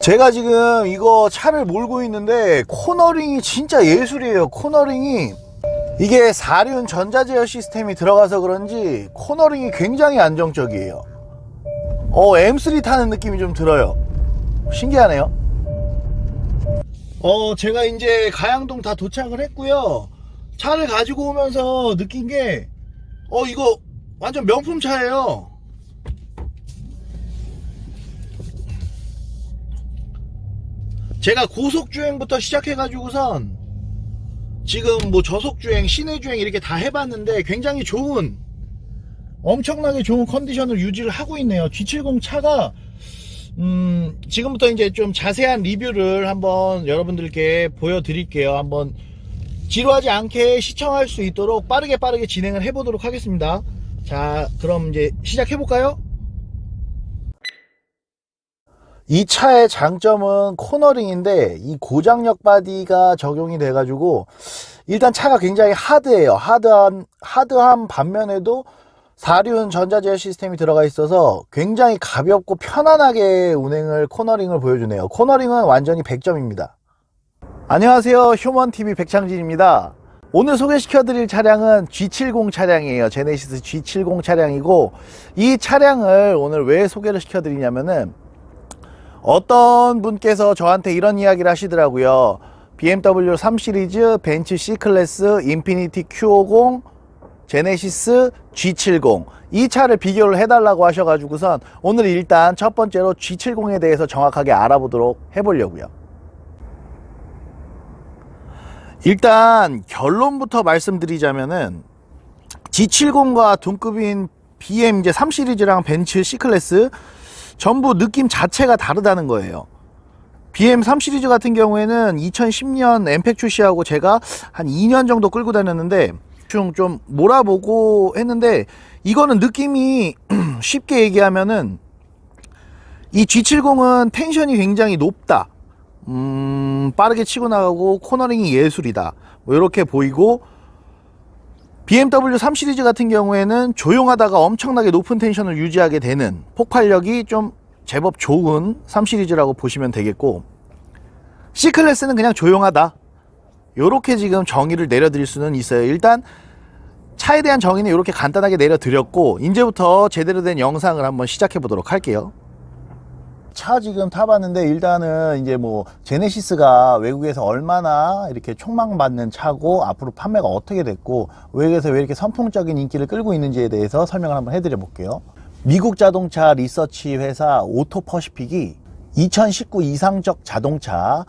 제가 지금 이거 차를 몰고 있는데 코너링이 진짜 예술이에요. 코너링이 이게 4륜 전자제어 시스템이 들어가서 그런지 코너링이 굉장히 안정적이에요. 어, M3 타는 느낌이 좀 들어요. 신기하네요. 어, 제가 이제 가양동 다 도착을 했고요. 차를 가지고 오면서 느낀 게, 어, 이거 완전 명품 차예요. 제가 고속주행부터 시작해가지고선 지금 뭐 저속주행, 시내주행 이렇게 다 해봤는데 굉장히 좋은, 엄청나게 좋은 컨디션을 유지를 하고 있네요. G70 차가, 음, 지금부터 이제 좀 자세한 리뷰를 한번 여러분들께 보여드릴게요. 한번 지루하지 않게 시청할 수 있도록 빠르게 빠르게 진행을 해보도록 하겠습니다. 자, 그럼 이제 시작해볼까요? 이 차의 장점은 코너링인데 이 고장력 바디가 적용이 돼 가지고 일단 차가 굉장히 하드해요. 하드한 하드한 반면에도 4륜 전자제어 시스템이 들어가 있어서 굉장히 가볍고 편안하게 운행을 코너링을 보여주네요. 코너링은 완전히 100점입니다. 안녕하세요. 휴먼TV 백창진입니다. 오늘 소개시켜 드릴 차량은 G70 차량이에요. 제네시스 G70 차량이고 이 차량을 오늘 왜 소개를 시켜 드리냐면은 어떤 분께서 저한테 이런 이야기를 하시더라고요. BMW 3 시리즈, 벤츠 C 클래스, 인피니티 Q50, 제네시스 G70 이 차를 비교를 해달라고 하셔가지고선 오늘 일단 첫 번째로 G70에 대해서 정확하게 알아보도록 해보려고요. 일단 결론부터 말씀드리자면은 G70과 동급인 BM 이제 3 시리즈랑 벤츠 C 클래스 전부 느낌 자체가 다르다는 거예요. BM 3 시리즈 같은 경우에는 2010년 엠팩 출시하고 제가 한 2년 정도 끌고 다녔는데 좀, 좀 몰아보고 했는데 이거는 느낌이 쉽게 얘기하면은 이 G70은 텐션이 굉장히 높다. 음, 빠르게 치고 나가고 코너링이 예술이다. 뭐 이렇게 보이고 BMW 3 시리즈 같은 경우에는 조용하다가 엄청나게 높은 텐션을 유지하게 되는 폭발력이 좀 제법 좋은 3 시리즈라고 보시면 되겠고 C 클래스는 그냥 조용하다. 요렇게 지금 정의를 내려드릴 수는 있어요. 일단 차에 대한 정의는 이렇게 간단하게 내려드렸고 이제부터 제대로 된 영상을 한번 시작해 보도록 할게요. 차 지금 타봤는데 일단은 이제 뭐 제네시스가 외국에서 얼마나 이렇게 촉망받는 차고 앞으로 판매가 어떻게 됐고 외국에서 왜 이렇게 선풍적인 인기를 끌고 있는지에 대해서 설명을 한번 해드려 볼게요. 미국 자동차 리서치 회사 오토퍼시픽이 2019 이상적 자동차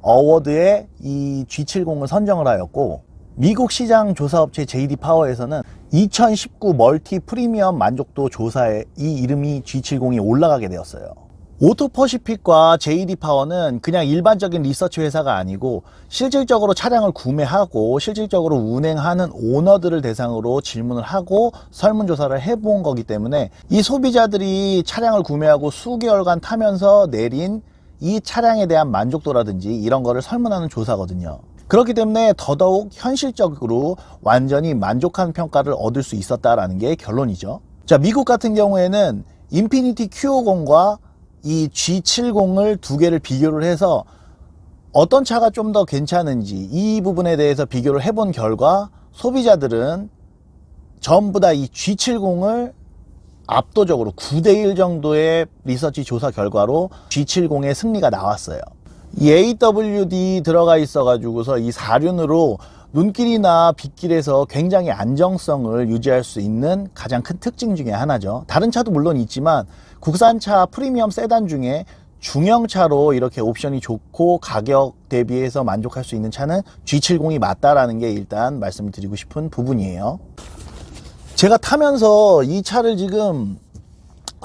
어워드에 이 G70을 선정을 하였고 미국 시장 조사업체 JD 파워에서는 2019 멀티 프리미엄 만족도 조사에 이 이름이 G70이 올라가게 되었어요. 오토퍼시픽과 JD 파워는 그냥 일반적인 리서치 회사가 아니고 실질적으로 차량을 구매하고 실질적으로 운행하는 오너들을 대상으로 질문을 하고 설문조사를 해본 거기 때문에 이 소비자들이 차량을 구매하고 수개월간 타면서 내린 이 차량에 대한 만족도라든지 이런 거를 설문하는 조사거든요. 그렇기 때문에 더더욱 현실적으로 완전히 만족한 평가를 얻을 수 있었다라는 게 결론이죠. 자, 미국 같은 경우에는 인피니티 Q50과 이 G70을 두 개를 비교를 해서 어떤 차가 좀 더 괜찮은지 이 부분에 대해서 비교를 해본 결과 소비자들은 전부 다 이 G70을 압도적으로 9대1 정도의 리서치 조사 결과로 G70의 승리가 나왔어요. 이 AWD 들어가 있어 가지고서 이 4륜으로 눈길이나 빗길에서 굉장히 안정성을 유지할 수 있는 가장 큰 특징 중에 하나죠. 다른 차도 물론 있지만 국산차 프리미엄 세단 중에 중형차로 이렇게 옵션이 좋고 가격 대비해서 만족할 수 있는 차는 G70이 맞다라는 게 일단 말씀을 드리고 싶은 부분이에요. 제가 타면서 이 차를 지금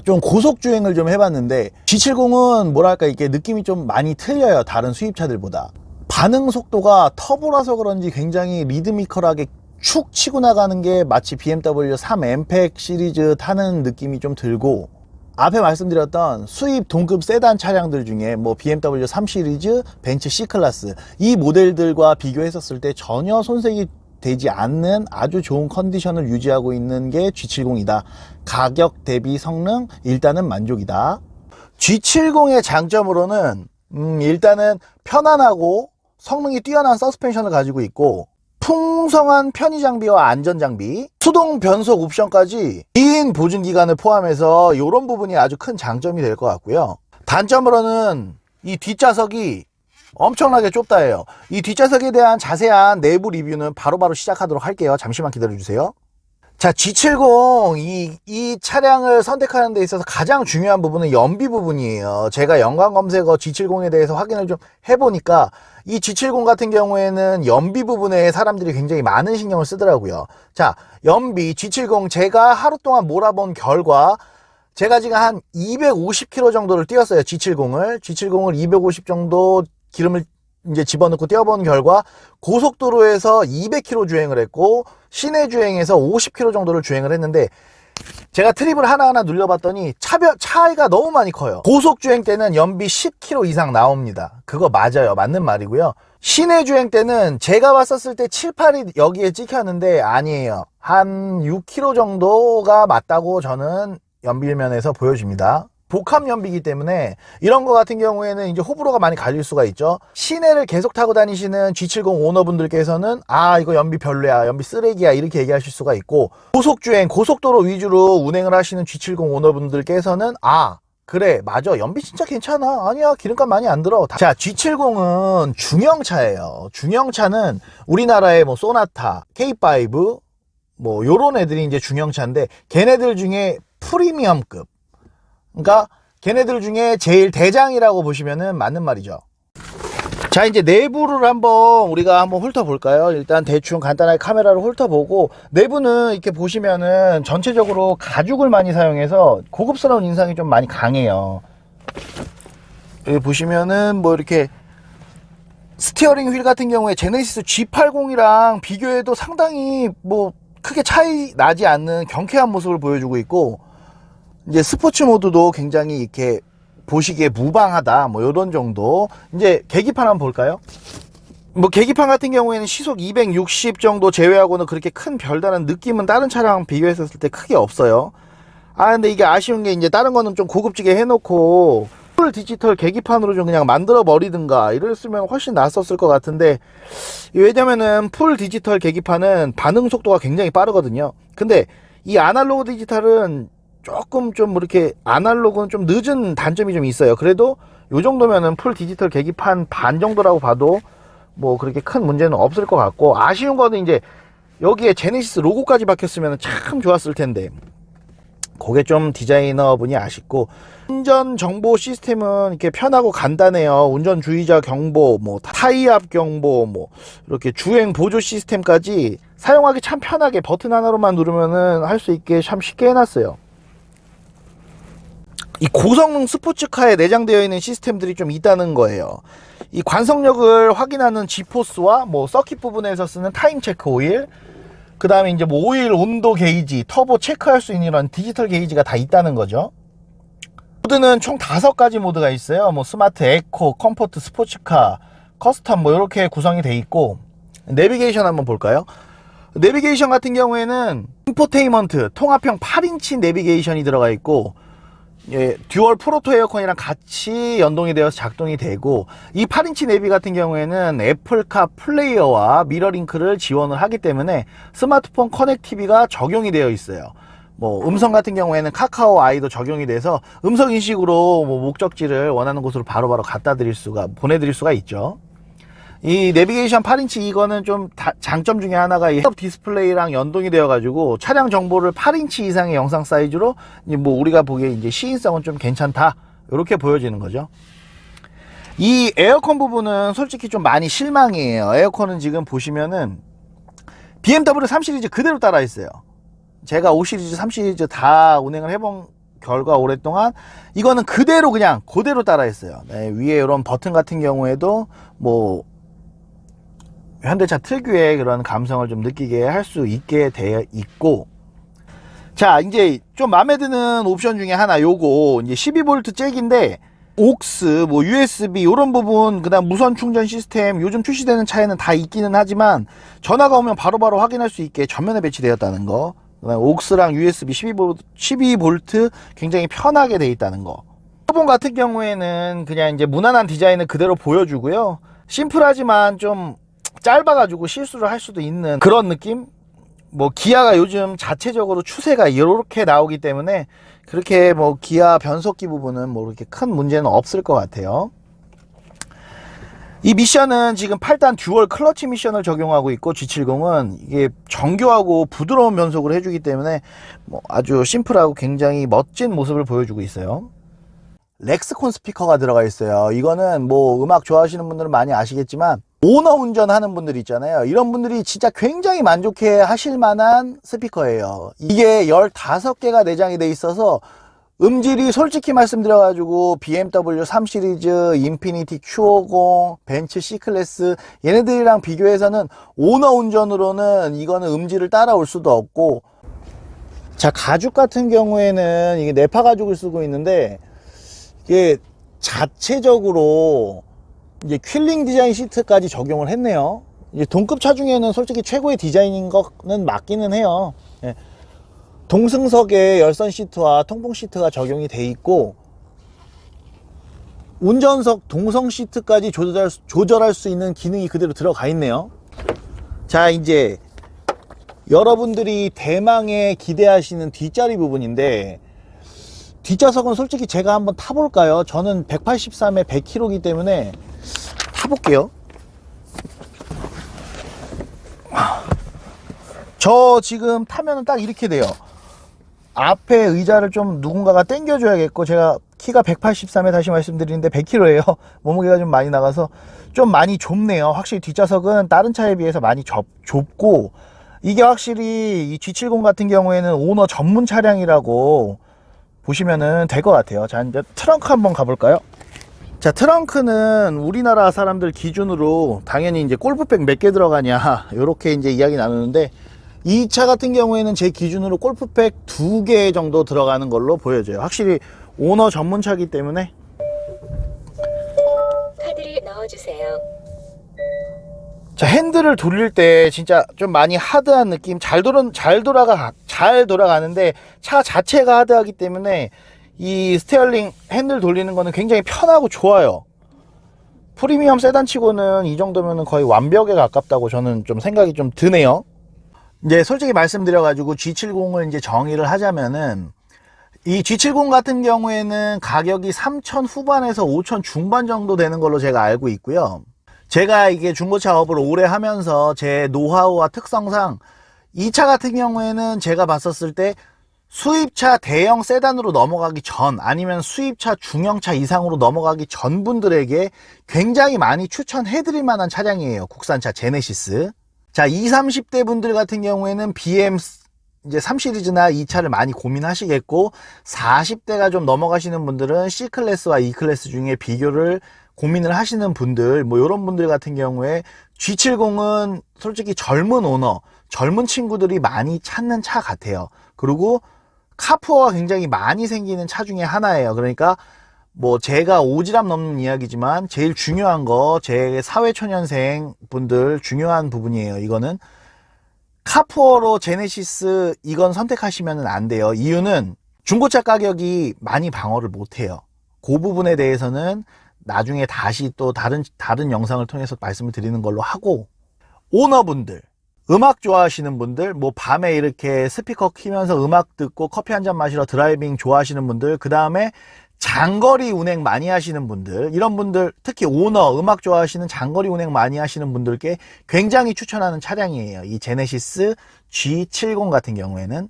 좀 고속 주행을 좀 해봤는데 G70은 뭐랄까 이게 느낌이 좀 많이 틀려요 다른 수입차들보다 반응 속도가 터보라서 그런지 굉장히 리드미컬하게 축 치고 나가는 게 마치 BMW 3 엠팩 시리즈 타는 느낌이 좀 들고 앞에 말씀드렸던 수입 동급 세단 차량들 중에 뭐 BMW 3 시리즈, 벤츠 C 클래스 이 모델들과 비교했었을 때 전혀 손색이 되지 않는 아주 좋은 컨디션을 유지하고 있는 게 G70이다. 가격 대비 성능 일단은 만족이다. G70의 장점으로는 음, 일단은 편안하고 성능이 뛰어난 서스펜션을 가지고 있고 풍성한 편의 장비와 안전 장비, 수동 변속 옵션까지 긴 보증 기간을 포함해서 이런 부분이 아주 큰 장점이 될 것 같고요. 단점으로는 이 뒷좌석이 엄청나게 좁다예요. 이 뒷좌석에 대한 자세한 내부 리뷰는 바로바로 시작하도록 할게요. 잠시만 기다려주세요. 자, G70 이, 이 차량을 선택하는 데 있어서 가장 중요한 부분은 연비 부분이에요. 제가 연관 검색어 G70에 대해서 확인을 좀 해보니까 이 G70 같은 경우에는 연비 부분에 사람들이 굉장히 많은 신경을 쓰더라고요. 자, 연비 G70 제가 하루 동안 몰아본 결과 제가 지금 한 250km 정도를 뛰었어요. G70을. G70을 250 정도 기름을 이제 집어넣고 뛰어본 결과 고속도로에서 200km 주행을 했고 시내 주행에서 50km 정도를 주행을 했는데 제가 트립을 하나하나 눌려봤더니 차별, 차이가 너무 많이 커요. 고속 주행 때는 연비 10km 이상 나옵니다. 그거 맞아요. 맞는 말이고요. 시내 주행 때는 제가 봤었을 때 7, 8이 여기에 찍혔는데 아니에요. 한 6km 정도가 맞다고 저는 연비면에서 보여집니다. 복합 연비이기 때문에 이런 거 같은 경우에는 이제 호불호가 많이 갈릴 수가 있죠. 시내를 계속 타고 다니시는 G70 오너분들께서는 아 이거 연비 별로야, 연비 쓰레기야 이렇게 얘기하실 수가 있고 고속 주행, 고속도로 위주로 운행을 하시는 G70 오너분들께서는 아 그래 맞아. 연비 진짜 괜찮아. 아니야 기름값 많이 안 들어. 자 G70은 중형차예요. 중형차는 우리나라의 뭐 소나타 K5 뭐 요런 애들이 이제 중형차인데 걔네들 중에 프리미엄급 그러니까 걔네들 중에 제일 대장이라고 보시면은 맞는 말이죠. 자 이제 내부를 한번 우리가 한번 훑어볼까요? 일단 대충 간단하게 카메라로 훑어보고 내부는 이렇게 보시면은 전체적으로 가죽을 많이 사용해서 고급스러운 인상이 좀 많이 강해요. 여기 보시면은 뭐 이렇게 스티어링 휠 같은 경우에 제네시스 G80이랑 비교해도 상당히 뭐 크게 차이 나지 않는 경쾌한 모습을 보여주고 있고 이제 스포츠 모드도 굉장히 이렇게 보시기에 무방하다 뭐 이런 정도 이제 계기판 한번 볼까요? 뭐 계기판 같은 경우에는 시속 260 정도 제외하고는 그렇게 큰 별다른 느낌은 다른 차랑 비교했었을 때 크게 없어요. 아 근데 이게 아쉬운 게 이제 다른 거는 좀 고급지게 해놓고 풀 디지털 계기판으로 좀 그냥 만들어 버리든가 이랬으면 훨씬 낫었을 것 같은데 왜냐면은 풀 디지털 계기판은 반응 속도가 굉장히 빠르거든요. 근데 이 아날로그 디지털은 조금 좀 이렇게 아날로그는 좀 늦은 단점이 좀 있어요. 그래도 요 정도면은 풀 디지털 계기판 반 정도라고 봐도 뭐 그렇게 큰 문제는 없을 것 같고 아쉬운 거는 이제 여기에 제네시스 로고까지 박혔으면 참 좋았을 텐데 그게 좀 디자이너 분이 아쉽고 운전 정보 시스템은 이렇게 편하고 간단해요. 운전 주의자 경보, 뭐 타이압 경보, 뭐 이렇게 주행 보조 시스템까지 사용하기 참 편하게 버튼 하나로만 누르면은 할 수 있게 참 쉽게 해놨어요. 이 고성능 스포츠카에 내장되어 있는 시스템들이 좀 있다는 거예요. 이 관성력을 확인하는 G포스와 뭐 서킷 부분에서 쓰는 타임 체크 오일, 그 다음에 이제 뭐 오일 온도 게이지, 터보 체크할 수 있는 이런 디지털 게이지가 다 있다는 거죠. 모드는 총 다섯 가지 모드가 있어요. 뭐 스마트 에코, 컴포트 스포츠카, 커스텀 뭐 이렇게 구성이 돼 있고 내비게이션 한번 볼까요? 내비게이션 같은 경우에는 인포테인먼트 통합형 8인치 내비게이션이 들어가 있고 예, 듀얼 프로토 에어컨이랑 같이 연동이 되어서 작동이 되고 이 8인치 내비 같은 경우에는 애플카 플레이어와 미러링크를 지원을 하기 때문에 스마트폰 커넥티비가 적용이 되어 있어요. 뭐 음성 같은 경우에는 카카오 아이도 적용이 돼서 음성 인식으로 뭐 목적지를 원하는 곳으로 바로바로 갖다 드릴 수가 보내드릴 수가 있죠. 이 내비게이션 8인치 이거는 좀 다- 장점 중에 하나가 이 디스플레이랑 연동이 되어 가지고 차량 정보를 8인치 이상의 영상 사이즈로 뭐 우리가 보기에 이제 시인성은 좀 괜찮다 이렇게 보여지는 거죠. 이 에어컨 부분은 솔직히 좀 많이 실망이에요. 에어컨은 지금 보시면은 BMW 3 시리즈 그대로 따라 있어요. 제가 5 시리즈, 3 시리즈 다 운행을 해본 결과 오랫동안 이거는 그대로 그냥 그대로 따라 했어요. 네, 위에 이런 버튼 같은 경우에도 뭐 현대차 특유의 그런 감성을 좀 느끼게 할 수 있게 되어 있고. 자 이제 좀 마음에 드는 옵션 중에 하나 요거 이제 12V 잭인데 옥스 뭐 USB 이런 부분 그다음 무선 충전 시스템 요즘 출시되는 차에는 다 있기는 하지만 전화가 오면 바로바로 확인할 수 있게 전면에 배치되었다는 거. 그다음 옥스랑 USB 12V 12V 굉장히 편하게 돼 있다는 거. 터본 같은 경우에는 그냥 이제 무난한 디자인을 그대로 보여주고요. 심플하지만 좀 짧아가지고 실수를 할 수도 있는 그런 느낌? 뭐 기아가 요즘 자체적으로 추세가 이렇게 나오기 때문에 그렇게 뭐 기아 변속기 부분은 뭐 이렇게 큰 문제는 없을 것 같아요. 이 미션은 지금 8단 듀얼 클러치 미션을 적용하고 있고 G70은 이게 정교하고 부드러운 변속을 해주기 때문에 뭐 아주 심플하고 굉장히 멋진 모습을 보여주고 있어요. 렉스콘 스피커가 들어가 있어요. 이거는 뭐 음악 좋아하시는 분들은 많이 아시겠지만 오너 운전하는 분들 있잖아요. 이런 분들이 진짜 굉장히 만족해 하실 만한 스피커예요. 이게 15개가 내장이 돼 있어서 음질이 솔직히 말씀드려 가지고 BMW 3 시리즈, 인피니티 Q50, 벤츠 C클래스 얘네들이랑 비교해서는 오너 운전으로는 이거는 음질을 따라올 수도 없고 자 가죽 같은 경우에는 이게 네파 가죽을 쓰고 있는데 이게 자체적으로 이제 퀼링 디자인 시트까지 적용을 했네요. 이제 동급 차 중에는 솔직히 최고의 디자인인 거는 맞기는 해요. 예. 동승석에 열선 시트와 통풍 시트가 적용이 돼 있고 운전석 동성 시트까지 조절할, 수- 조절할 수 있는 기능이 그대로 들어가 있네요. 자 이제 여러분들이 대망의 기대하시는 뒷자리 부분인데 뒷좌석은 솔직히 제가 한번 타볼까요? 저는 183에 100kg이기 때문에 타볼게요. 저 지금 타면은 딱 이렇게 돼요. 앞에 의자를 좀 누군가가 당겨줘야겠고 제가 키가 183에 다시 말씀드리는데 100kg예요. 몸무게가 좀 많이 나가서 좀 많이 좁네요. 확실히 뒷좌석은 다른 차에 비해서 많이 좁, 좁고 이게 확실히 이 G70 같은 경우에는 오너 전문 차량이라고 보시면은 될 것 같아요. 자, 이제 트렁크 한번 가볼까요? 자, 트렁크는 우리나라 사람들 기준으로 당연히 이제 골프백 몇 개 들어가냐, 요렇게 이제 이야기 나누는데, 이 차 같은 경우에는 제 기준으로 골프백 두 개 정도 들어가는 걸로 보여져요. 확실히 오너 전문차기 때문에. 카드를 넣어주세요. 자, 핸들을 돌릴 때 진짜 좀 많이 하드한 느낌, 잘 돌아, 잘 돌아가, 잘 돌아가는데 차 자체가 하드하기 때문에 이 스테어링 핸들 돌리는 거는 굉장히 편하고 좋아요. 프리미엄 세단 치고는 이 정도면 거의 완벽에 가깝다고 저는 좀 생각이 좀 드네요. 이제 솔직히 말씀드려가지고 G70을 이제 정의를 하자면은 이 G70 같은 경우에는 가격이 3천 후반에서 5천 중반 정도 되는 걸로 제가 알고 있고요. 제가 이게 중고차 업을 오래 하면서 제 노하우와 특성상 이 차 같은 경우에는 제가 봤었을 때 수입차 대형 세단으로 넘어가기 전 아니면 수입차 중형차 이상으로 넘어가기 전 분들에게 굉장히 많이 추천해 드릴 만한 차량이에요. 국산차 제네시스. 자, 20, 30대 분들 같은 경우에는 BM 이제 3 시리즈나 이 차를 많이 고민하시겠고 40대가 좀 넘어가시는 분들은 C 클래스와 E 클래스 중에 비교를 고민을 하시는 분들 뭐 이런 분들 같은 경우에 G70은 솔직히 젊은 오너, 젊은 친구들이 많이 찾는 차 같아요. 그리고 카푸어가 굉장히 많이 생기는 차 중에 하나예요. 그러니까 뭐 제가 오지랖 넘는 이야기지만 제일 중요한 거 제 사회초년생 분들 중요한 부분이에요. 이거는 카푸어로 제네시스 이건 선택하시면 안 돼요. 이유는 중고차 가격이 많이 방어를 못 해요. 그 부분에 대해서는 나중에 다시 또 다른 다른 영상을 통해서 말씀을 드리는 걸로 하고 오너분들 음악 좋아하시는 분들 뭐 밤에 이렇게 스피커 키면서 음악 듣고 커피 한 잔 마시러 드라이빙 좋아하시는 분들 그 다음에 장거리 운행 많이 하시는 분들 이런 분들 특히 오너 음악 좋아하시는 장거리 운행 많이 하시는 분들께 굉장히 추천하는 차량이에요. 이 제네시스 G70 같은 경우에는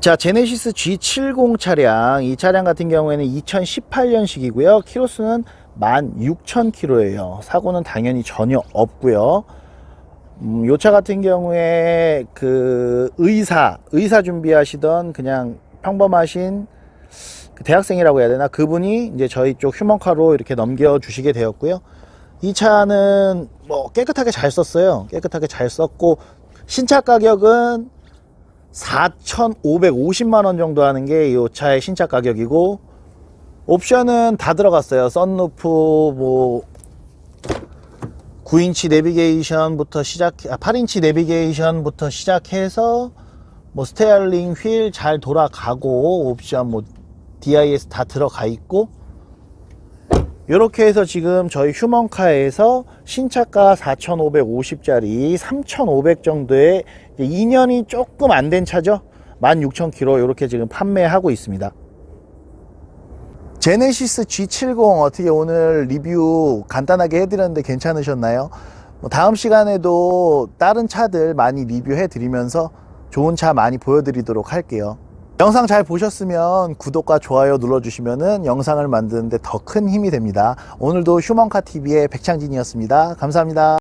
자, 제네시스 G70 차량. 이 차량 같은 경우에는 2018년식이고요. 키로수는 16,000km예요. 사고는 당연히 전혀 없고요. 음, 요차 같은 경우에 그 의사, 의사 준비하시던 그냥 평범하신 그 대학생이라고 해야 되나? 그분이 이제 저희 쪽 휴먼카로 이렇게 넘겨 주시게 되었고요. 이 차는 뭐 깨끗하게 잘 썼어요. 깨끗하게 잘 썼고, 신차 가격은 4,550만 원 정도 하는 게 이 차의 신차 가격이고 옵션은 다 들어갔어요. 썬루프 뭐 9인치 내비게이션부터 시작 아, 8인치 내비게이션부터 시작해서 뭐 스테어링 휠 잘 돌아가고 옵션 뭐 DIS 다 들어가 있고 이렇게 해서 지금 저희 휴먼카에서 신차가 4,550짜리 3,500 정도의 2년이 조금 안 된 차죠. 16,000km 이렇게 지금 판매하고 있습니다. 제네시스 G70 어떻게 오늘 리뷰 간단하게 해드렸는데 괜찮으셨나요? 뭐 다음 시간에도 다른 차들 많이 리뷰해 드리면서 좋은 차 많이 보여드리도록 할게요. 영상 잘 보셨으면 구독과 좋아요 눌러주시면 영상을 만드는데 더 큰 힘이 됩니다. 오늘도 휴먼카 TV의 백창진이었습니다. 감사합니다.